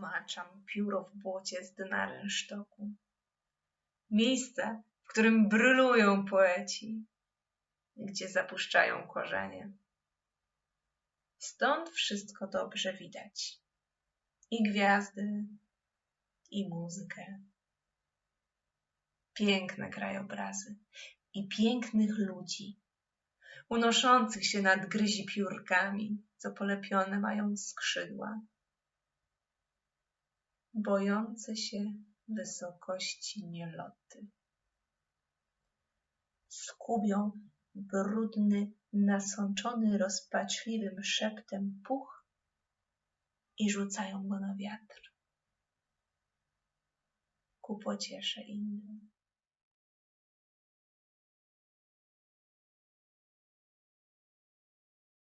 maczam pióro w błocie z dna rynsztoku. Miejsce, w którym brylują poeci, gdzie zapuszczają korzenie. Stąd wszystko dobrze widać. I gwiazdy, i muzykę. Piękne krajobrazy i pięknych ludzi, unoszących się nad gryzi piórkami, co polepione mają skrzydła, bojące się wysokości nieloty. Skubią brudny, nasączony rozpaczliwym szeptem puch i rzucają go na wiatr ku pociesze innym.